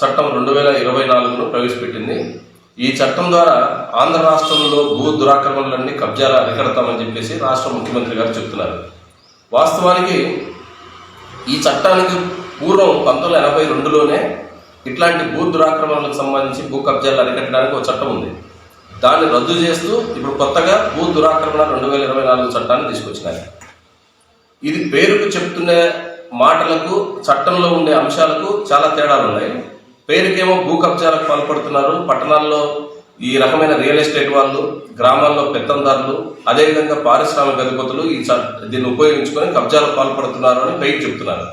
చట్టం రెండు వేల ఇరవై నాలుగును ప్రవేశపెట్టింది. ఈ చట్టం ద్వారా ఆంధ్ర రాష్ట్రంలో భూ దురాక్రమణలన్నీ కబ్జాలు అరికడతామని చెప్పేసి రాష్ట్ర ముఖ్యమంత్రి గారు చెప్తున్నారు. వాస్తవానికి ఈ చట్టానికి పూర్వం పంతొమ్మిది వందల ఎనభై రెండులోనే ఇట్లాంటి భూ దురాక్రమణలకు సంబంధించి భూ కబ్జాలు అరికట్టడానికి ఒక చట్టం ఉంది. దాన్ని రద్దు చేస్తూ ఇప్పుడు కొత్తగా భూ దురాక్రమణ రెండు వేల ఇరవై నాలుగు చట్టాన్ని తీసుకొచ్చినారు. ఇది పేరుకు చెప్తున్న మాటలకు చట్టంలో ఉండే అంశాలకు చాలా తేడాలు ఉన్నాయి పేరుకేమో భూ కబ్జాలకు పాల్పడుతున్నారు. పట్టణాల్లో ఈ రకమైన రియల్ ఎస్టేట్ వాళ్ళు గ్రామాల్లో పెత్తందారులు అదేవిధంగా పారిశ్రామిక అధిపతులు ఈ దీన్ని ఉపయోగించుకొని కబ్జాలకు పాల్పడుతున్నారు అని పైకి చెప్తున్నారు.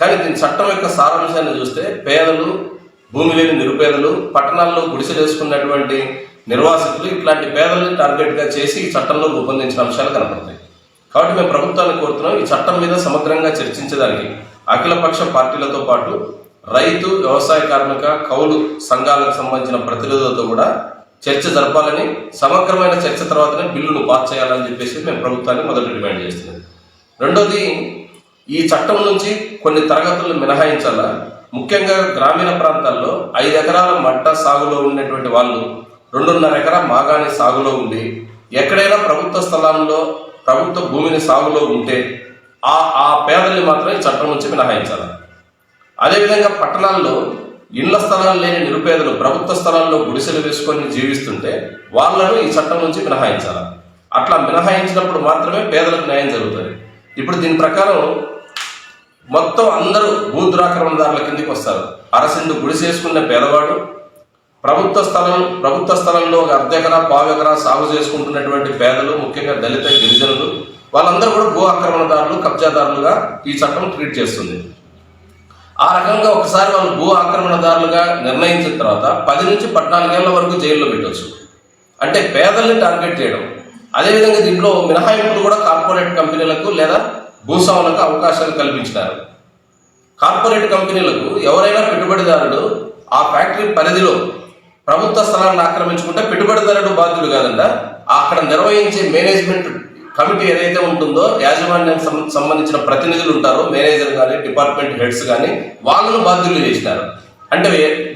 కానీ దీని చట్టం యొక్క సారాంశాన్ని చూస్తే పేదలు భూమి లేని నిరుపేదలు పట్టణాల్లో గుడిసెలేసుకున్నటువంటి నిర్వాసితులు ఇట్లాంటి పేదల్ని టార్గెట్గా చేసి ఈ చట్టంలో రూపొందించిన అంశాలు కనపడతాయి. కాబట్టి మేము ప్రభుత్వాన్ని కోరుతున్నాం ఈ చట్టం మీద సమగ్రంగా చర్చించడానికి. అఖిలపక్ష పార్టీలతో పాటు రైతు వ్యవసాయ కార్మిక కౌలు సంఘాలకు సంబంధించిన ప్రతినిధులతో కూడా చర్చ జరపాలని సమగ్రమైన చర్చ తర్వాతనే బిల్లును పాస్ చేయాలని చెప్పేసి మేము ప్రభుత్వాన్ని మొదటి డిమాండ్ చేస్తున్నాం. రెండోది ఈ చట్టం నుంచి కొన్ని తరగతులను మినహాయించాలా? ముఖ్యంగా గ్రామీణ ప్రాంతాల్లో ఐదు ఎకరాల మట్ట సాగులో ఉన్నటువంటి వాళ్ళు రెండున్నర ఎకరా మాగాణి సాగులో ఉండి ఎక్కడైనా ప్రభుత్వ స్థలాల్లో ప్రభుత్వ భూమిని సాగులో ఉంటే ఆ ఆ పేదల్ని మాత్రం ఈ చట్టం నుంచి మినహాయించాలి? అదేవిధంగా పట్టణాల్లో ఇళ్ళ స్థలాలు లేని నిరుపేదలు ప్రభుత్వ స్థలాల్లో గుడిసెలు వేసుకొని జీవిస్తుంటే వాళ్ళను ఈ చట్టం నుంచి మినహాయించాలి? అట్లా మినహాయించినప్పుడు మాత్రమే పేదలకు న్యాయం జరుగుతుంది. ఇప్పుడు దీని ప్రకారం మొత్తం అందరూ భూదురాక్రమణదారుల కిందికి వస్తారు. అరసిండు గుడిసేసుకున్న పేదవాడు ప్రభుత్వ స్థలం ప్రభుత్వ స్థలంలో ఒక అర్ధెకరా పావెకరా పావు సాగు చేసుకుంటున్నటువంటి పేదలు ముఖ్యంగా దళిత గిరిజనులు వాళ్ళందరూ కూడా భూ ఆక్రమణదారులు కబ్జాదారులుగా ఈ చట్టం ట్రీట్ చేస్తుంది. ఆ రకంగా ఒకసారి వాళ్ళు భూ ఆక్రమణదారులుగా నిర్ణయించిన తర్వాత పది నుంచి పద్నాలుగేళ్ళ వరకు జైల్లో పెట్టవచ్చు అంటే పేదల్ని టార్గెట్ చేయడం. అదేవిధంగా దీంట్లో మినహాయింపులు కూడా కార్పొరేట్ కంపెనీలకు లేదా భూస్వాములకు అవకాశాలు కల్పించినారు. కార్పొరేట్ కంపెనీలకు ఎవరైనా పెట్టుబడిదారుడు ఆ ఫ్యాక్టరీ పరిధిలో ప్రభుత్వ స్థలాన్ని ఆక్రమించుకుంటే పెట్టుబడిదారుడు బాధ్యుడు కాదంట. అక్కడ నిర్వహించే మేనేజ్మెంట్ కమిటీ ఏదైతే ఉంటుందో యాజమాన్యం సంబంధించిన ప్రతినిధులు ఉంటారో మేనేజర్ కానీ డిపార్ట్మెంట్ హెడ్స్ కానీ వాళ్ళను బాధ్యులు చేసినారు. అంటే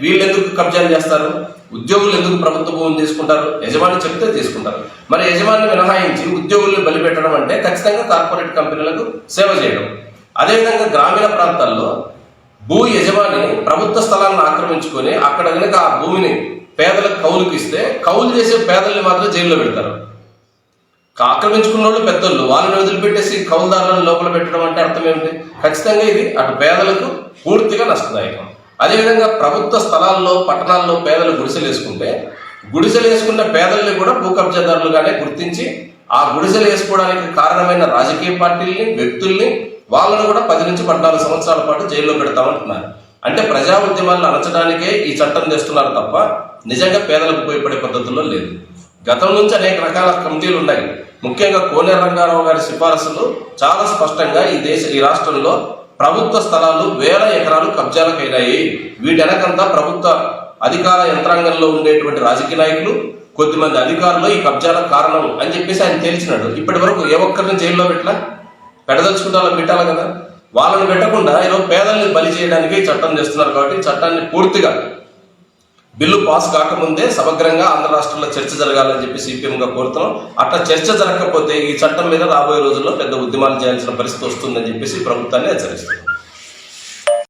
వీళ్ళు ఎందుకు కబ్జాలు చేస్తారు? ఉద్యోగులు ఎందుకు ప్రభుత్వ భూమిని తీసుకుంటారు? యజమాని చెప్తే తీసుకుంటారు. మరి యజమాని మినహాయించి ఉద్యోగుల్ని బలిపెట్టడం అంటే ఖచ్చితంగా కార్పొరేట్ కంపెనీలకు సేవ చేయడం. అదేవిధంగా గ్రామీణ ప్రాంతాల్లో భూ యజమాని ప్రభుత్వ స్థలాలను ఆక్రమించుకొని అక్కడ కనుక ఆ భూమిని పేదలకు కౌలుకి ఇస్తే కౌలు చేసే పేదల్ని మాత్రం జైల్లో పెడతారు. ఆక్రమించుకున్న వాళ్ళు పెద్దోళ్ళు వాళ్ళని వదిలిపెట్టేసి కౌలుదారులను లోపల పెట్టడం అంటే అర్థం ఏమిటి? ఖచ్చితంగా ఇది అటు పేదలకు పూర్తిగా నష్టదాయకం. అదేవిధంగా ప్రభుత్వ స్థలాల్లో పట్టణాల్లో పేదలు గుడిసెలు వేసుకుంటే గుడిసెలు వేసుకున్న పేదల్ని కూడా భూ కబ్జాదారులుగానే గుర్తించి ఆ గుడిసెలు వేసుకోవడానికి కారణమైన రాజకీయ పార్టీల్ని వ్యక్తుల్ని వాళ్ళను కూడా పది నుంచి పద్నాలుగు సంవత్సరాల పాటు జైల్లో పెడతామంటున్నారు. అంటే ప్రజా ఉద్యమాలను అరచడానికే ఈ చట్టం తెస్తున్నారు తప్ప నిజంగా పేదలకు ఉపయోగపడే పద్ధతుల్లో లేదు. గతం నుంచి అనేక రకాల కమిటీలు ఉన్నాయి. ముఖ్యంగా కోనేరు రంగారావు గారి సిఫారసులు చాలా స్పష్టంగా ఈ దేశ ఈ రాష్ట్రంలో ప్రభుత్వ స్థలాలు వేల ఎకరాలు కబ్జాలకైనాయి. వీటెనకంతా ప్రభుత్వ అధికార యంత్రాంగంలో ఉండేటువంటి రాజకీయ నాయకులు కొద్దిమంది అధికారులు ఈ కబ్జాలకు కారణం అని చెప్పేసి ఆయన తేల్చినాడు. ఇప్పటి వరకు ఏ ఒక్కరిని జైల్లో పెట్టలా? పెడదలుచుకుంటాలో పెట్టాలి కదా? వాళ్ళని పెట్టకుండా ఏదో పేదల్ని బలి చేయడానికి చట్టం చేస్తున్నారు కాబట్టి చట్టాన్ని పూర్తిగా బిల్లు పాస్ కాకముందే సమగ్రంగా ఆంధ్ర రాష్ట్రంలో చర్చ జరగాలని చెప్పి సిపిఎం గా కోరుతున్నాం. అట్లా చర్చ జరగకపోతే ఈ చట్టం మీద రాబోయే రోజుల్లో పెద్ద ఉద్యమాలు చేయాల్సిన పరిస్థితి వస్తుందని చెప్పేసి ప్రభుత్వాన్ని హెచ్చరిస్తున్నాం.